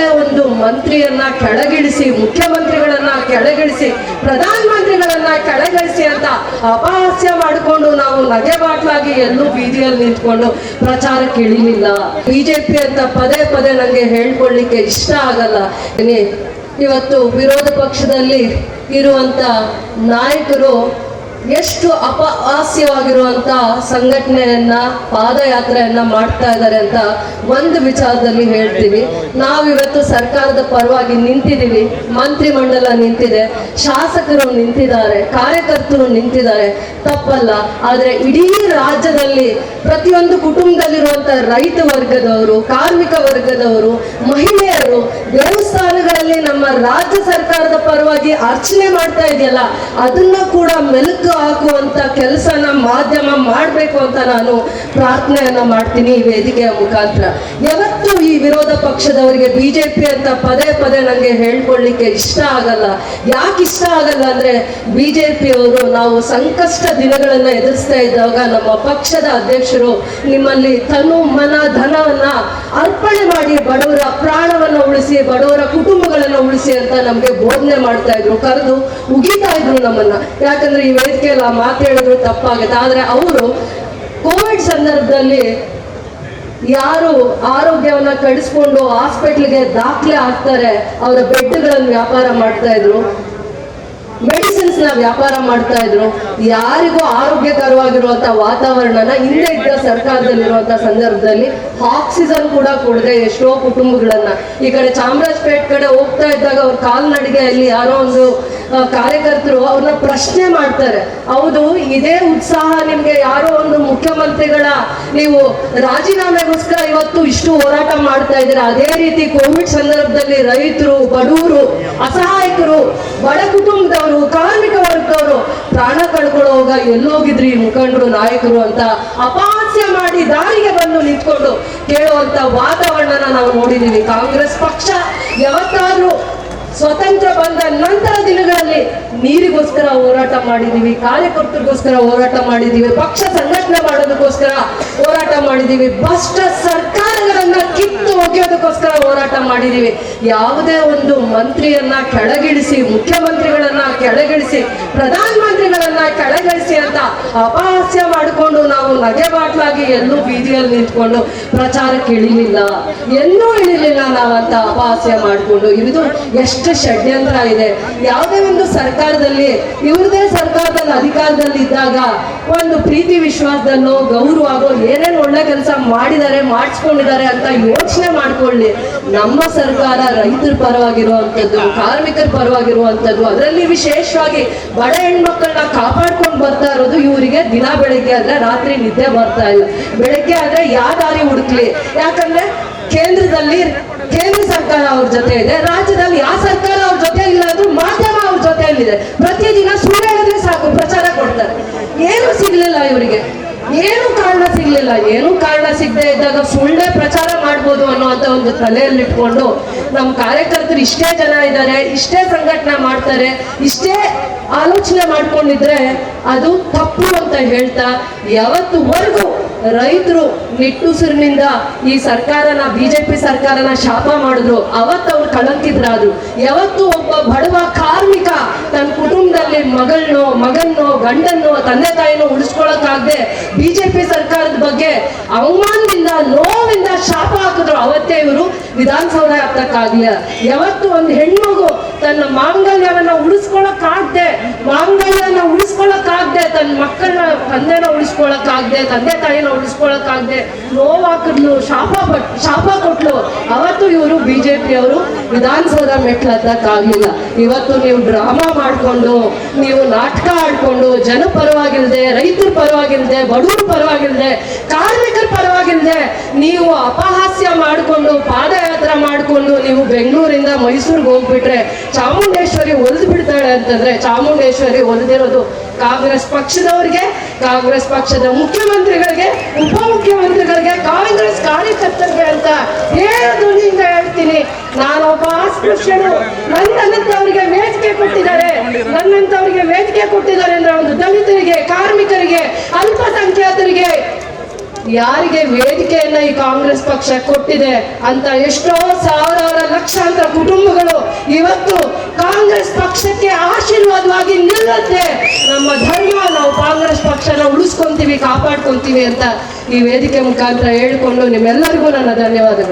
ಯಾವುದೇ ಒಂದು ಮಂತ್ರಿಯನ್ನ ಕೆಳಗಿಳಿಸಿ, ಮುಖ್ಯಮಂತ್ರಿಗಳನ್ನ ಕೆಳಗಿಳಿಸಿ ಪ್ರಧಾನಮಂತ್ರಿಗಳನ್ನ ಕೆಳಗಿಳಿಸಿ ಅಂತ ಅಪಹಾಸ್ಯ ಮಾಡಿಕೊಂಡು ನಾವು ನಗೆ ಬಾಟ್ಲಾಗಿ ಎಲ್ಲೂ ಬೀದಿಯಲ್ಲಿ ನಿಂತ್ಕೊಂಡು ಪ್ರಚಾರಕ್ಕೆ ಇಳಿಲಿಲ್ಲ ಬಿಜೆಪಿ ಅಂತ ಪದೇ ಪದೇ ನನಗೆ ಹೇಳ್ಕೊಳ್ಳಿಕ್ಕೆ ಇಷ್ಟ ಆಗಲ್ಲ. ಇವತ್ತು ವಿರೋಧ ಪಕ್ಷದಲ್ಲಿ ಇರುವಂತ ನಾಯಕರು ಎಷ್ಟು ಅಪಹಾಸ್ಯವಾಗಿರುವಂತ ಸಂಘಟನೆಯನ್ನ, ಪಾದಯಾತ್ರೆಯನ್ನ ಮಾಡ್ತಾ ಇದ್ದಾರೆ ಅಂತ ಒಂದು ವಿಚಾರದಲ್ಲಿ ಹೇಳ್ತೀವಿ. ನಾವಿವತ್ತು ಸರ್ಕಾರದ ಪರವಾಗಿ ನಿಂತಿದ್ದೀವಿ. ಮಂತ್ರಿಮಂಡಲ ನಿಂತಿದೆ. ಶಾಸಕರು ನಿಂತಿದ್ದಾರೆ. ಕಾರ್ಯಕರ್ತರು ನಿಂತಿದ್ದಾರೆ. ತಪ್ಪಲ್ಲ. ಆದ್ರೆ ಇಡೀ ರಾಜ್ಯದಲ್ಲಿ ಪ್ರತಿಯೊಂದು ಕುಟುಂಬದಲ್ಲಿರುವಂತ ರೈತ ವರ್ಗದವರು, ಕಾರ್ಮಿಕ ವರ್ಗದವರು, ಮಹಿಳೆಯರು ದೇವಸ್ಥಾನಗಳಲ್ಲಿ ನಮ್ಮ ರಾಜ್ಯ ಸರ್ಕಾರದ ಪರವಾಗಿ ಅರ್ಚನೆ ಮಾಡ್ತಾ ಇದೆಯಲ್ಲ, ಅದನ್ನ ಕೂಡ ಮೆಲುಕು ಹಾಕುವಂತ ಕೆಲಸನ ಮಾಧ್ಯಮ ಮಾಡಬೇಕು ಅಂತ ನಾನು ಪ್ರಾರ್ಥನೆಯನ್ನ ಮಾಡ್ತೀನಿ ಈ ವೇದಿಕೆಯ ಮುಖಾಂತರ. ಯಾವತ್ತು ಈ ವಿರೋಧ ಪಕ್ಷದವರಿಗೆ ಬಿಜೆಪಿ ಅಂತ ಪದೇ ಪದೇ ನನಗೆ ಹೇಳ್ಕೊಳ್ಳಿಕ್ಕೆ ಇಷ್ಟ ಆಗಲ್ಲ. ಯಾಕೆ ಇಷ್ಟ ಆಗಲ್ಲ ಅಂದ್ರೆ ಬಿಜೆಪಿ ಅವರು ನಾವು ಸಂಕಷ್ಟ ದಿನಗಳನ್ನ ಎದುರಿಸ್ತಾ ಇದ್ದಾಗ ನಮ್ಮ ಪಕ್ಷದ ಅಧ್ಯಕ್ಷರು ನಿಮ್ಮಲ್ಲಿ ತನು ಮನ ಧನವನ್ನ ಅರ್ಪಣೆ ಮಾಡಿ ಬಡವರ ಪ್ರಾಣವನ್ನ ಉಳಿಸಿ ಬಡವರ ಕುಟುಂಬಗಳನ್ನ ಉಳಿಸಿ ಅಂತ ನಮ್ಗೆ ಬೋಧನೆ ಮಾಡ್ತಾ ಇದ್ರು, ಕರೆದು ಉಗಿತಾ ಇದ್ರು ನಮ್ಮನ್ನ. ಯಾಕಂದ್ರೆ ಈ ವೇದಿಕೆಯಲ್ಲಿ ಆ ಮಾತು ಹೇಳಿದ್ರು ತಪ್ಪಾಗುತ್ತೆ. ಆದ್ರೆ ಅವರು ಕೋವಿಡ್ ಸಂದರ್ಭದಲ್ಲಿ ಯಾರು ಆರೋಗ್ಯವನ್ನ ಕಡಿಸ್ಕೊಂಡು ಹಾಸ್ಪಿಟ್ಲ್ಗೆ ದಾಖಲೆ ಆಗ್ತಾರೆ ಅವರ ಬೆಡ್ಗಳನ್ನು ವ್ಯಾಪಾರ ಮಾಡ್ತಾ ಇದ್ರು. ಮೆಡಿಸಿನ್ಸ್ನ ವ್ಯಾಪಾರ ಮಾಡ್ತಾ ಇದ್ರು. ಯಾರಿಗೂ ಆರೋಗ್ಯಕರವಾಗಿರುವಂತ ವಾತಾವರಣನ ಹಿಂದೆ ಇದ್ದ ಸರ್ಕಾರದಲ್ಲಿರುವಂತ ಸಂದರ್ಭದಲ್ಲಿ ಆಕ್ಸಿಜನ್ ಕೂಡ ಕೊಡದೆ ಎಷ್ಟೋ ಕುಟುಂಬಗಳನ್ನ. ಈ ಕಡೆ ಚಾಮರಾಜಪೇಟ್ ಕಡೆ ಹೋಗ್ತಾ ಇದ್ದಾಗ ಅವ್ರ ಕಾಲ್ನಡಿಗೆಯಲ್ಲಿ ಯಾರೋ ಒಂದು ಕಾರ್ಯಕರ್ತರು ಅವ್ರನ್ನ ಪ್ರಶ್ನೆ ಮಾಡ್ತಾರೆ. ಹೌದು, ಇದೇ ಉತ್ಸಾಹ ನಿಮ್ಗೆ ಯಾರೋ ಒಂದು ಮುಖ್ಯಮಂತ್ರಿಗಳ ನೀವು ರಾಜೀನಾಮೆಗೋಸ್ಕರ ಇವತ್ತು ಇಷ್ಟು ಹೋರಾಟ ಮಾಡ್ತಾ ಇದ್ದಾರೆ. ಅದೇ ರೀತಿ ಕೋವಿಡ್ ಸಂದರ್ಭದಲ್ಲಿ ರೈತರು, ಬಡವರು, ಅಸಹಾಯಕರು, ಬಡ ಕುಟುಂಬದವರು, ಕಾರ್ಮಿಕ ವರ್ಗದವರು ಪ್ರಾಣ ಕಳ್ಕೊಳ್ಳೋವಾಗ ಎಲ್ಲೋಗಿದ್ರಿ ಈ ಮುಖಂಡರು, ನಾಯಕರು ಅಂತ ಅಪಹಾಸ್ಯ ಮಾಡಿ ದಾರಿಗೆ ಬಂದು ನಿಂತ್ಕೊಂಡು ಕೇಳುವಂತ ವಾತಾವರಣನ ನಾವು ನೋಡಿದೀವಿ ಕಾಂಗ್ರೆಸ್ ಪಕ್ಷ ಯಾವತ್ತಾದ್ರೂ ಸ್ವತಂತ್ರ ಬಂದ ನಂತರ ದಿನಗಳಲ್ಲಿ ನೀರಿಗೋಸ್ಕರ ಹೋರಾಟ ಮಾಡಿದೀವಿ, ಕಾರ್ಯಕರ್ತರಿಗೋಸ್ಕರ ಹೋರಾಟ ಮಾಡಿದೀವಿ, ಪಕ್ಷ ಸಂಘಟನೆ ಮಾಡೋದಕ್ಕೋಸ್ಕರ ಹೋರಾಟ ಮಾಡಿದೀವಿ, ಭ್ರಷ್ಟ ಸರ್ಕಾರಗಳನ್ನ ಕಿತ್ತು ಒಗೆಯೋದಕ್ಕೋಸ್ಕರ ಹೋರಾಟ ಮಾಡಿದೀವಿ. ಯಾವುದೇ ಒಂದು ಮಂತ್ರಿಯನ್ನ ಕೆಳಗಿಳಿಸಿ, ಮುಖ್ಯಮಂತ್ರಿಗಳನ್ನ ಕೆಳಗಿಳಿಸಿ, ಪ್ರಧಾನಮಂತ್ರಿಗಳನ್ನ ಅಪಹಾಸ್ಯ ಮಾಡಿಕೊಂಡು ನಾವು ನಗೆ ಬಾಟ್ಲಾಗಿ ಎಲ್ಲೂ ಬೀದಿಯಲ್ಲಿ ನಿಂತ್ಕೊಂಡು ಪ್ರಚಾರಕ್ಕೆ ಇಳಿಲಿಲ್ಲ ಎಲ್ಲೂ ಇಳಿಲಿಲ್ಲ ನಾವಂತ ಅಪಹಾಸ್ಯ ಮಾಡಿಕೊಂಡು. ಇದು ಎಷ್ಟು ಷಡ್ಯಂತ್ರ ಇದೆ. ಯಾವುದೇ ಒಂದು ಸರ್ಕಾರದಲ್ಲಿ, ಇವ್ರದೇ ಸರ್ಕಾರದಲ್ಲಿ, ಅಧಿಕಾರದಲ್ಲಿ ಇದ್ದಾಗ ಒಂದು ಪ್ರೀತಿ ವಿಶ್ವಾಸದಲ್ಲೋ ಗೌರವ ಆಗೋ ಏನೇನು ಒಳ್ಳೆ ಕೆಲಸ ಮಾಡಿದ್ದಾರೆ, ಮಾಡಿಸ್ಕೊಂಡಿದ್ದಾರೆ ಅಂತ ಯೋಚನೆ ಮಾಡ್ಕೊಳ್ಳಿ. ನಮ್ಮ ಸರ್ಕಾರ ರೈತರ ಪರವಾಗಿರುವಂಥದ್ದು, ಕಾರ್ಮಿಕರ ಪರವಾಗಿರುವಂಥದ್ದು, ಅದರಲ್ಲಿ ವಿಶೇಷವಾಗಿ ಬಡ ಹೆಣ್ಮಕ್ಳನ್ನ ಕಾಪಾಡ್ಕೊಂಡು ಬರ್ತಾ ಇರೋದು ಇವರಿಗೆ ದಿನ ಬೆಳಗ್ಗೆ ಆದ್ರೆ ರಾತ್ರಿ ನಿದ್ದೆ ಬರ್ತಾ ಇಲ್ಲ. ಬೆಳಗ್ಗೆ ಆದ್ರೆ ಯಾವ ದಾರಿ ಹುಡುಕ್ಲಿ? ಯಾಕಂದ್ರೆ ಕೇಂದ್ರದಲ್ಲಿ ಕೇಂದ್ರ ಸರ್ಕಾರ ಅವ್ರ ಜೊತೆ ಇದೆ, ರಾಜ್ಯದಲ್ಲಿ ಯಾವ ಸರ್ಕಾರ ಅವ್ರ ಜೊತೆ ಇಲ್ಲ ಅಂದ್ರೂ ಮಾಧ್ಯಮ ಅವ್ರ ಜೊತೆಯಲ್ಲಿದೆ ಪ್ರತಿದಿನ ಸುಳ್ಳು ಹೇಳಿದ್ರೆ ಸಾಕು, ಪ್ರಚಾರ ಕೊಡ್ತಾರೆ. ಏನು ಸಿಗ್ಲಿಲ್ಲ ಇವರಿಗೆ. ಏನು ಕಾರಣ ಸಿಗ್ಲಿಲ್ಲ. ಏನು ಕಾರಣ ಸಿಗದೆ ಇದ್ದಾಗ ಸುಳ್ಳೆ ಪ್ರಚಾರ ಮಾಡ್ಬೋದು ಅನ್ನೋಂಥ ಒಂದು ತಲೆಯಲ್ಲಿ ಇಟ್ಕೊಂಡು ನಮ್ಮ ಕಾರ್ಯಕರ್ತರು ಇಷ್ಟೇ ಜನ ಇದ್ದಾರೆ, ಇಷ್ಟೇ ಸಂಘಟನೆ ಮಾಡ್ತಾರೆ, ಇಷ್ಟೇ ಆಲೋಚನೆ ಮಾಡ್ಕೊಂಡಿದ್ರೆ ಅದು ತಪ್ಪು ಅಂತ ಹೇಳ್ತಾ ಯಾವತ್ತುವರೆಗೂ ರೈತರು ನಿಟ್ಟುಸಿರಿನಿಂದ ಈ ಸರ್ಕಾರನ, ಬಿಜೆಪಿ ಸರ್ಕಾರನ ಶಾಪ ಮಾಡಿದ್ರು. ಅವತ್ತು ಅವ್ರು ಕಳಂಕಿದ್ರಾದ್ರು. ಯಾವತ್ತು ಒಬ್ಬ ಬಡವ ಕಾರ್ಮಿಕ ತನ್ನ ಕುಟುಂಬದಲ್ಲಿ ಮಗಳನ್ನೋ, ಮಗನ್ನೋ, ಗಂಡನ್ನೋ, ತಂದೆ ತಾಯಿನೋ ಉಳಿಸ್ಕೊಳಕ್ಕಾಗದೆ ಬಿಜೆಪಿ ಸರ್ಕಾರದ ಬಗ್ಗೆ ಹಾಕಿದ್ರು ಅವತ್ತೇ ಇವರು ವಿಧಾನಸೌಧ ಹತ್ತಕ್ಕಾಗ್ಲಿಲ್ಲ ಯಾವತ್ತು ಒಂದು ಹೆಣ್ಮಗು ತನ್ನ ಮಾಂಗಲ್ಯವನ್ನ ಉಳಿಸ್ಕೊಳಕ್ಕಾಗ್ದೆ, ಮಾಂಗಲ್ಯನ ಉಳಿಸ್ಕೊಳಕ್ಕಾಗ್ದೆ, ತನ್ನ ಮಕ್ಕಳನ್ನ ತಂದೆನ ಉಳಿಸ್ಕೊಳಕ್ಕಾಗ್ದೆ, ತಂದೆ ತಾಯಿನ ಉಳಿಸ್ಕೊಳಕ್ಕಾಗ್ದೆ ನೋವಾಕಿದ್ಲು, ಶಾಪ ಪಟ್, ಶಾಪ ಕೊಟ್ಲು. ಅವತ್ತು ಇವರು ಬಿಜೆಪಿ ಅವರು ವಿಧಾನಸೌಧ ಮೆಟ್ಲು ಹತ್ತಕ್ಕಾಗ್ಲಿಲ್ಲ ಇವತ್ತು ನೀವು ಡ್ರಾಮಾ ಮಾಡ್ಕೊಂಡು, ನೀವು ನಾಟಕ ಆಡ್ಕೊಂಡು, ಜನ ಪರವಾಗಿಲ್ದೆ, ರೈತರ ಪರವಾಗಿಲ್ದೆ, ಬಡವರು ಪರವಾಗಿಲ್ದೆ ಕಾರ್ಮಿಕರ ಪರವಾಗಿಲ್ದೆ ನೀವು ಅಪಹಾಸ್ಯ ಮಾಡಿಕೊಂಡು ಪಾದಯಾತ್ರೆ ಮಾಡಿಕೊಂಡು ನೀವು ಬೆಂಗಳೂರಿಂದ ಮೈಸೂರಿಗೆ ಹೋಗ್ಬಿಟ್ರೆ ಚಾಮುಂಡೇಶ್ವರಿ ಒಲಿದು ಬಿಡ್ತಾಳೆ ಅಂತಂದ್ರೆ ಚಾಮುಂಡೇಶ್ವರಿ ಒಲಿದಿರೋದು ಕಾಂಗ್ರೆಸ್ ಪಕ್ಷದವರಿಗೆ, ಕಾಂಗ್ರೆಸ್ ಪಕ್ಷದ ಮುಖ್ಯಮಂತ್ರಿಗಳಿಗೆ, ಉಪಮುಖ್ಯಮಂತ್ರಿಗಳಿಗೆ, ಕಾಂಗ್ರೆಸ್ ಕಾರ್ಯಕರ್ತರಿಗೆ ಅಂತ ಧ್ವನಿಯಿಂದ ಹೇಳ್ತೀನಿ. ನಾನೊಬ್ಬ ಅಸ್ಪೃಶ್ಯನು ನನ್ನಂತವರಿಗೆ ವೇದಿಕೆ ಕೊಟ್ಟಿದ್ದಾರೆ. ನನ್ನಂತವರಿಗೆ ವೇದಿಕೆ ಕೊಟ್ಟಿದ್ದಾರೆ ಅಂದ್ರೆ ಒಂದು ದಲಿತರಿಗೆ, ಕಾರ್ಮಿಕರಿಗೆ, ಅಲ್ಪಸಂಖ್ಯಾತರಿಗೆ ಯಾರಿಗೆ ವೇದಿಕೆಯನ್ನ ಈ ಕಾಂಗ್ರೆಸ್ ಪಕ್ಷ ಕೊಟ್ಟಿದೆ ಅಂತ ಎಷ್ಟೋ ಸಾವಿರಾರು ಲಕ್ಷಾಂತರ ಕುಟುಂಬಗಳು ಇವತ್ತು ಕಾಂಗ್ರೆಸ್ ಪಕ್ಷಕ್ಕೆ ಆಶೀರ್ವಾದವಾಗಿ ನಿಲ್ಲುತ್ತೆ ನಮ್ಮ ಧರ್ಮ ನಾವು ಕಾಂಗ್ರೆಸ್ ಪಕ್ಷನ ಉಳಿಸ್ಕೊಂತೀವಿ, ಕಾಪಾಡ್ಕೊಂತೀವಿ ಅಂತ ಈ ವೇದಿಕೆ ಮುಖಾಂತರ ಹೇಳ್ಕೊಂಡು ನಿಮ್ಮೆಲ್ಲರಿಗೂ ನನ್ನ ಧನ್ಯವಾದಗಳು.